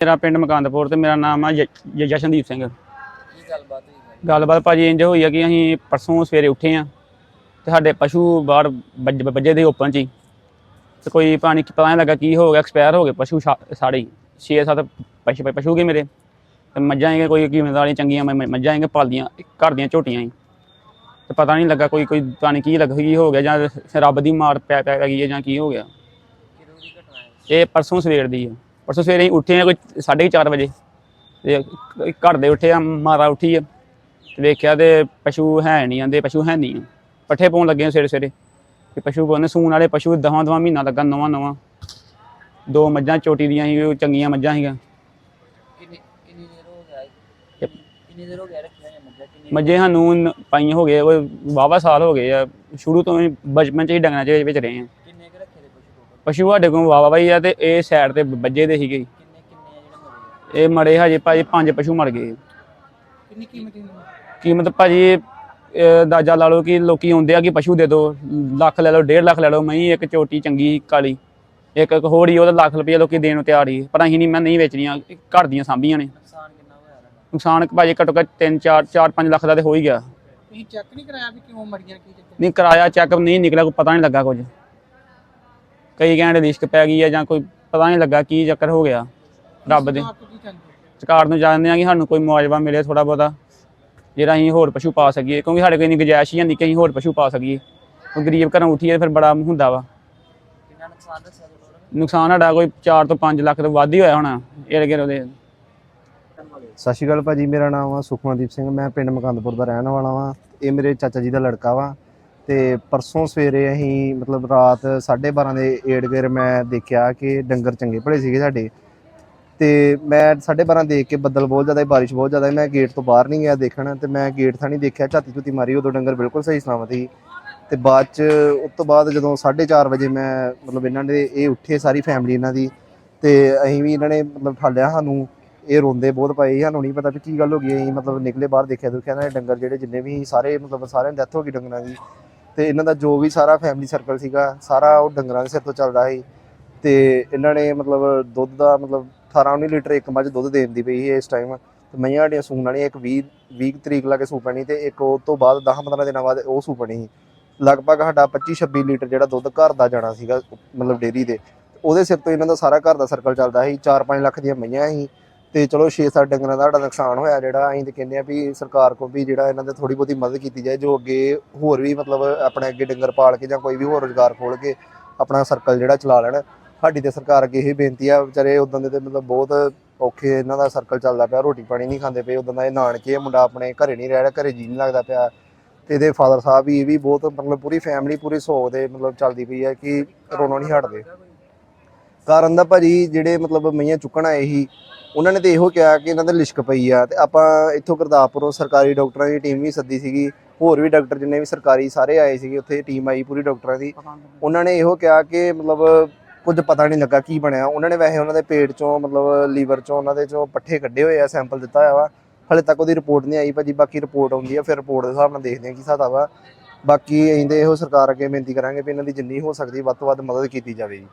ਮੇਰਾ ਪਿੰਡ ਮਕਾਨਦਪੁਰ ਤੇ ਮੇਰਾ ਨਾਮ ਆ ਜਸ਼ਨਦੀਪ ਸਿੰਘ। ਗੱਲਬਾਤ ਹੋਈ ਗੱਲਬਾਤ ਭਾਜੀ ਇੰਜ ਹੋਈ ਆ ਕਿ ਅਸੀਂ ਪਰਸੋਂ ਸਵੇਰੇ ਉੱਠੇ ਆ ਤੇ ਸਾਡੇ ਪਸ਼ੂ ਬਾਹਰ ਵੱਜ- ਵੱਜੇ ਦੇ ਓਪਨ ਚ ਹੀ। ਤੇ ਕੋਈ ਪਾਣੀ ਪਤਾ ਨਹੀਂ ਲੱਗਾ ਕੀ ਹੋ ਗਿਆ ਐਕਸਪਾਇਰ ਹੋ ਗਏ ਪਸ਼ੂ ਸਾਡੇ 6-7 ਪਸ਼ੂ ਪਸ਼ੂ ਗਏ ਮੇਰੇ। ਤੇ ਮੱਝਾਂ ਹੈਗੇ ਕੋਈ ਕੀਮਤ ਵਾਲੀਆਂ ਚੰਗੀਆਂ ਮੱਝਾਂ ਹੈਗੇ ਪਾਲਦੀਆਂ ਘਰ ਦੀਆਂ ਝੋਟੀਆਂ ਹੀ। ਤੇ ਪਤਾ ਨਹੀਂ ਲੱਗਾ ਕੋਈ ਕੋਈ ਪਤਾ ਨਹੀਂ ਕੀ ਲੱਗ ਕੀ ਹੋ ਗਿਆ ਜਾਂ ਰੱਬ ਦੀ ਮਾਰ ਪੈ ਪੈ ਗਈ ਜਾਂ ਕੀ ਹੋ ਗਿਆ। ਇਹ ਪਰਸੋਂ ਸਵੇਰ ਦੀ ਹੈ। ਪਰਸੋਂ ਸਵੇਰੇ ਅਸੀਂ ਉੱਠੇ ਆ ਕੋਈ 4:30 ਵਜੇ ਤੇ ਘਰ ਦੇ ਉੱਠੇ ਆ ਮਾਰਾ ਉੱਠੀ ਆ ਤੇ ਵੇਖਿਆ ਤੇ ਪਸ਼ੂ ਹੈ ਨਹੀਂ ਆਂਦੇ ਪਸ਼ੂ ਹੈ ਨਹੀਂ। ਪੱਠੇ ਪਾਉਣ ਲੱਗੇ ਆ ਸਵੇਰੇ ਸਵੇਰੇ ਤੇ ਪਸ਼ੂ ਪਾਉਣੇ ਸੂਣ ਵਾਲੇ ਪਸ਼ੂ ਦਹਾਂ ਦਹਾਂ ਮਹੀਨਾ ਲੱਗਾ ਨਵਾਂ ਨਵਾਂ। ਦੋ ਮੱਝਾਂ ਚੋਟੀ ਦੀਆਂ ਸੀ ਉਹ ਚੰਗੀਆਂ ਮੱਝਾਂ ਸੀਗੀਆਂ। ਕਿੰਨੀ ਕਿੰਨੀ ਦੇਰ ਹੋ ਗਿਆ ਹੈ? ਕਿੰਨੀ ਦੇਰ ਹੋ ਗਿਆ ਰੱਖਿਆ ਜਾਂ ਮੱਝਾਂ? ਕਿੰਨੀ ਮੱਝੇ ਸਾਨੂੰ ਪਾਈਆਂ ਹੋ ਗਏ ਕੋਈ ਵਾਹਵਾ ਸਾਲ ਹੋ ਗਏ ਆ। ਸ਼ੁਰੂ ਤੋਂ ਹੀ ਬਚਪਨ ਚ ਹੀ ਡੰਗਰਾਂ ਚ ਵਿੱਚ ਰਹੇ ਆ। ਪਸ਼ੂ ਸਾਡੇ ਕੋਲ ਵਾਹਵਾ ਹੀ ਆ ਤੇ ਇਹ ਸਾਈਡ ਤੇ ਵੱਜੇ ਦੇ ਸੀਗੇ। ਮਰੇ? ਇਹ ਮੜੇ ਹਜੇ ਭਾਜੀ ਪੰਜ ਪਸ਼ੂ ਮਰ ਗਏ। ਕਿੰਨੀ ਕੀਮਤ ਦੀ ਕੀਮਤ ਭਾਜੀ ਅੰਦਾਜ਼ਾ ਲਾ ਲਓ ਕਿ ਲੋਕੀ ਆਉਂਦੇ ਆ ਕਿ ਪਸ਼ੂ ਦੇ ਦਿਓ ਲੱਖ ਲੈ ਲਓ 1.5 ਲੱਖ ਲੈ ਲਓ ਮਹੀਂ ਇੱਕ ਚੋਟੀ ਚੰਗੀ ਕਾਲੀ ਇੱਕ ਇੱਕ ਹੋੜੀ ਉਹਦਾ ਲੱਖ ਰੁਪਏ ਲੋਕੀ ਦੇਣ ਨੂੰ ਤਿਆਰ ਹੀ। ਪਰ ਅਸੀਂ ਨਹੀਂ ਮੈਂ ਨਹੀਂ ਵੇਚਣੀਆਂ ਘਰ ਦੀਆਂ ਸਾਂਭੀਆਂ ਨੇ। ਨੁਕਸਾਨ ਕਿੰਨਾ ਹੋਇਆ ਦਾ? ਨੁਕਸਾਨ ਭਾਜੀ ਘੱਟੋ ਘੱਟ 3 4 4 5 ਲੱਖ ਦਾ ਤੇ ਹੋ ਹੀ ਗਿਆ। ਤੁਸੀਂ ਚੈੱਕ ਨਹੀਂ ਕਰਾਇਆ ਵੀ ਕਿਉਂ ਮਰੀਆਂ ਕੀ ਚੱਕਰ? ਨਹੀਂ ਕਰਾਇਆ ਚੈੱਕ ਨਹੀਂ ਨਿਕਲਿਆ ਕੋਈ ਪਤਾ ਨਹੀਂ ਲੱਗਾ ਕੁਝ। ਕਈ ਕਹਿੰਦੇ ਰਿਸਕ ਪੈ ਗਈ ਹੈ ਜਾਂ ਕੋਈ ਪਤਾ ਨਹੀਂ ਲੱਗਾ ਕੀ ਚੱਕਰ ਹੋ ਗਿਆ ਰੱਬ ਦੇ। ਸਰਕਾਰ ਨੂੰ ਜਾਣਦੇ ਆ ਕਿ ਸਾਨੂੰ ਕੋਈ ਮੁਆਵਜ਼ਾ ਮਿਲੇ ਥੋੜਾ ਬਹੁਤਾ ਜਿਹੜਾ ਅਸੀਂ ਹੋਰ ਪਸ਼ੂ ਪਾ ਸਕੀਏ ਕਿਉਂਕਿ ਸਾਡੇ ਕੋਲ ਇੰਨੀ ਗੁੰਜਾਇਸ਼ ਹੀ ਨਹੀਂ ਕਿ ਅਸੀਂ ਹੋਰ ਪਸ਼ੂ ਪਾ ਸਕੀਏ। ਉਹ ਗਰੀਬ ਘਰੋਂ ਉੱਠੀਏ ਫਿਰ ਬੜਾ ਹੁੰਦਾ ਵਾ। ਨੁਕਸਾਨ ਸਾਡਾ ਕੋਈ 4 ਤੋਂ 5 ਲੱਖ ਤੋਂ ਵੱਧ ਹੀ ਹੋਇਆ ਹੋਣਾ ਇਹ ਲਗੇ ਉਹਦੇ ਸਤਿ ਸ਼੍ਰੀ ਅਕਾਲ ਭਾਜੀ ਮੇਰਾ ਨਾਮ ਆ ਸੁਖਮਨਦੀਪ ਸਿੰਘ ਮੈਂ ਪਿੰਡ ਮਕੰਦਪੁਰ ਦਾ ਰਹਿਣ ਵਾਲਾ ਵਾਂ। ਇਹ ਮੇਰੇ ਚਾਚਾ ਜੀ ਦਾ ਲੜਕਾ ਵਾ। ਤੇ ਪਰਸੋਂ ਸਵੇਰੇ ਅਸੀਂ ਮਤਲਬ ਰਾਤ 12:30 ਦੇ ਏਡ ਗੇਰ ਮੈਂ ਦੇਖਿਆ ਕਿ ਡੰਗਰ ਚੰਗੇ ਭਲੇ ਸੀਗੇ ਸਾਡੇ। ਤੇ ਮੈਂ 12:30 ਦੇਖ ਕੇ ਬੱਦਲ ਬਹੁਤ ਜ਼ਿਆਦਾ ਬਾਰਿਸ਼ ਬਹੁਤ ਜ਼ਿਆਦਾ ਮੈਂ ਗੇਟ ਤੋਂ ਬਾਹਰ ਨਹੀਂ ਗਿਆ ਦੇਖਣ ਤੇ ਮੈਂ ਗੇਟ ਥਾਣੀ ਦੇਖਿਆ, ਝਾਤੀ ਝੁੱਤੀ ਮਾਰੀ ਉਦੋਂ ਡੰਗਰ ਬਿਲਕੁਲ ਸਹੀ ਸਲਾਮਤ ਸੀ। ਤੇ ਬਾਅਦ ਚ ਉਸ ਤੋਂ ਬਾਅਦ ਜਦੋਂ 4:30 ਵਜੇ ਮੈਂ ਮਤਲਬ ਇਹਨਾਂ ਦੇ ਇਹ ਉੱਠੇ ਸਾਰੀ ਫੈਮਿਲੀ ਇਹਨਾਂ ਦੀ ਤੇ ਅਸੀਂ ਵੀ ਇਹਨਾਂ ਨੇ ਮਤਲਬ ਠਾਲਿਆ ਸਾਨੂੰ, ਇਹ ਰੋਂਦੇ ਬਹੁਤ ਪਏ ਸਾਨੂੰ ਨਹੀਂ ਪਤਾ ਵੀ ਕੀ ਗੱਲ ਹੋ ਗਈ, ਅਸੀਂ ਮਤਲਬ ਨਿਕਲੇ ਬਾਹਰ ਦੇਖਿਆ ਦੁਖਿਆ ਦੇ ਡੰਗਰ ਜਿਹੜੇ ਜਿੰਨੇ ਵੀ ਸਾਰੇ ਮਤਲਬ ਸਾਰਿਆਂ ਦੀ ਡੈਥ ਹੋ ਗਈ ਡੰਗਰਾਂ ਦੀ। ਤੇ ਇਹਨਾਂ ਦਾ ਜੋ ਵੀ ਸਾਰਾ ਫੈਮਿਲੀ ਸਰਕਲ ਸੀਗਾ, ਸਾਰਾ ਉਹ ਡੰਗਰਾਂ ਦੇ ਸਿਰ ਤੋਂ ਚੱਲਦਾ ਸੀ। ਤੇ ਇਹਨਾਂ ਨੇ ਮਤਲਬ ਦੁੱਧ ਦਾ ਮਤਲਬ 18 19 ਲੀਟਰ ਇੱਕ ਮੱਝ ਦੁੱਧ ਦੇਣ ਦੀ ਪਈ ਸੀ ਇਸ ਟਾਈਮ ਤੇ ਮਈਆਂ ਸਾਡੀਆਂ ਸੂਣ ਵਾਲੀਆਂ ਇੱਕ 20 20 ਤਰੀਕ ਲਾ ਕੇ ਸੂ ਪੈਣੀ ਤੇ ਇੱਕ ਉਹ ਤੋਂ ਬਾਅਦ 10 15 ਦਿਨਾਂ ਬਾਅਦ ਉਹ ਸੂ ਪੈਣੀ ਸੀ। ਲਗਭਗ ਸਾਡਾ 25 26 ਲੀਟਰ ਜਿਹੜਾ ਦੁੱਧ ਘਰ ਦਾ ਜਾਣਾ ਸੀਗਾ, ਮਤਲਬ ਡੇਰੀ ਦੇ। ਉਹਦੇ ਸਿਰ ਤੋਂ ਇਹਨਾਂ ਦਾ ਸਾਰਾ ਘਰ ਦਾ ਸਰਕਲ ਚੱਲਦਾ ਸੀ। 4-5 ਲੱਖ ਦੀਆਂ ਮਈਆਂ ਸੀ। ਤੇ ਚਲੋ 6-7 ਡੰਗਰਾਂ ਦਾ ਸਾਡਾ ਨੁਕਸਾਨ ਹੋਇਆ ਜਿਹੜਾ ਅਸੀਂ ਤੇ ਕਹਿੰਦੇ ਆ ਵੀ ਸਰਕਾਰ ਕੋਲ ਵੀ ਜਿਹੜਾ ਇਹਨਾਂ ਦੇ ਥੋੜੀ ਬਹੁਤੀ ਮਦਦ ਕੀਤੀ ਜਾਏ ਜੋ ਅੱਗੇ ਹੋਰ ਵੀ ਮਤਲਬ ਆਪਣੇ ਅੱਗੇ ਡੰਗਰ ਪਾਲ ਕੇ ਜਾਂ ਕੋਈ ਵੀ ਹੋਰ ਰੋਜ਼ਗਾਰ ਖੋਲ ਕੇ ਆਪਣਾ ਸਰਕਲ ਜਿਹੜਾ ਚਲਾ ਲੈਣ ਸਾਡੀ ਤੇ ਸਰਕਾਰ ਅੱਗੇ ਇਹ ਬੇਨਤੀ ਆ ਵਿਚਾਰੇ ਉਦੋਂ ਦੇ ਤੇ ਮਤਲਬ ਬਹੁਤ ਔਖੇ ਇਹਨਾਂ ਦਾ ਸਰਕਲ ਚੱਲਦਾ ਪਿਆ ਰੋਟੀ ਪਾਣੀ ਨਹੀਂ ਖਾਂਦੇ ਪਏ ਉਦੋਂ ਦਾ ਇਹ ਨਾਨਕੇ ਆ, ਮੁੰਡਾ ਆਪਣੇ ਘਰੇ ਨਹੀਂ ਰਹਿ ਰਿਹਾ ਘਰੇ ਜੀ ਨਹੀਂ ਲੱਗਦਾ ਪਿਆ। ਤੇ ਇਹਦੇ ਫਾਦਰ ਸਾਹਿਬ ਵੀ ਇਹ ਵੀ ਬਹੁਤ ਮਤਲਬ ਪੂਰੀ ਫੈਮਿਲੀ ਪੂਰੀ ਸੋਗ ਦੇ ਮਤਲਬ ਚੱਲਦੀ ਪਈ ਹੈ ਕਿ ਰੋਣਾ ਨਹੀਂ ਹਟਦੇ। ਕਾਰਨ ਦਾ ਭਾਜੀ ਜਿਹੜੇ ਮਤਲਬ ਮਈਆਂ ਚੁੱਕਣ ਆਏ ਸੀ ਉਹਨਾਂ ਨੇ ਤੇ ਇਹੋ ਕਿਹਾ ਕਿ ਇਹਨਾਂ ਦੇ ਲਿਸ਼ਕ ਪਈ ਆ ਤੇ ਆਪਾਂ ਇੱਥੋਂ ਗੁਰਦਾਸਪੁਰੋਂ ਸਰਕਾਰੀ ਡਾਕਟਰਾਂ ਦੀ ਟੀਮ ਵੀ ਸੱਦੀ ਸੀਗੀ ਹੋਰ ਵੀ ਡਾਕਟਰ ਜਿੰਨੇ ਵੀ ਸਰਕਾਰੀ ਸਾਰੇ ਆਏ ਸੀਗੇ ਉੱਥੇ ਟੀਮ ਆਈ ਪੂਰੀ ਡਾਕਟਰਾਂ ਦੀ। ਉਹਨਾਂ ਨੇ ਇਹੋ ਕਿਹਾ ਕਿ ਮਤਲਬ ਕੁਝ ਪਤਾ ਨਹੀਂ ਲੱਗਾ ਕੀ ਬਣਿਆ। ਉਹਨਾਂ ਨੇ ਵੈਸੇ ਉਹਨਾਂ ਦੇ ਪੇਟ ਚੋਂ ਮਤਲਬ ਲੀਵਰ ਚੋਂ ਉਹਨਾਂ ਦੇ ਚੋਂ ਪੱਠੇ ਕੱਢੇ ਹੋਏ ਆ ਸੈਂਪਲ ਦਿੱਤਾ ਹੋਇਆ ਵਾ। ਹਲੇ ਤੱਕ ਉਹਦੀ ਰਿਪੋਰਟ ਨਹੀਂ ਆਈ ਭਾਜੀ ਬਾਕੀ ਰਿਪੋਰਟ ਆਉਂਦੀ ਆ ਫਿਰ ਰਿਪੋਰਟ ਦੇ ਹਿਸਾਬ ਨਾਲ ਦੇਖਦੇ ਆ ਕੀ ਹਿਸਾਬ ਵਾ। ਬਾਕੀ ਤੇ ਇਹੋ ਸਰਕਾਰ ਅੱਗੇ ਬੇਨਤੀ ਕਰਾਂਗੇ ਵੀ ਇਹਨਾਂ ਦੀ ਜਿੰਨੀ ਹੋ ਸਕਦੀ ਵੱਧ ਤੋਂ ਵੱਧ ਮਦਦ ਕੀਤੀ ਜਾਵੇ ਜੀ।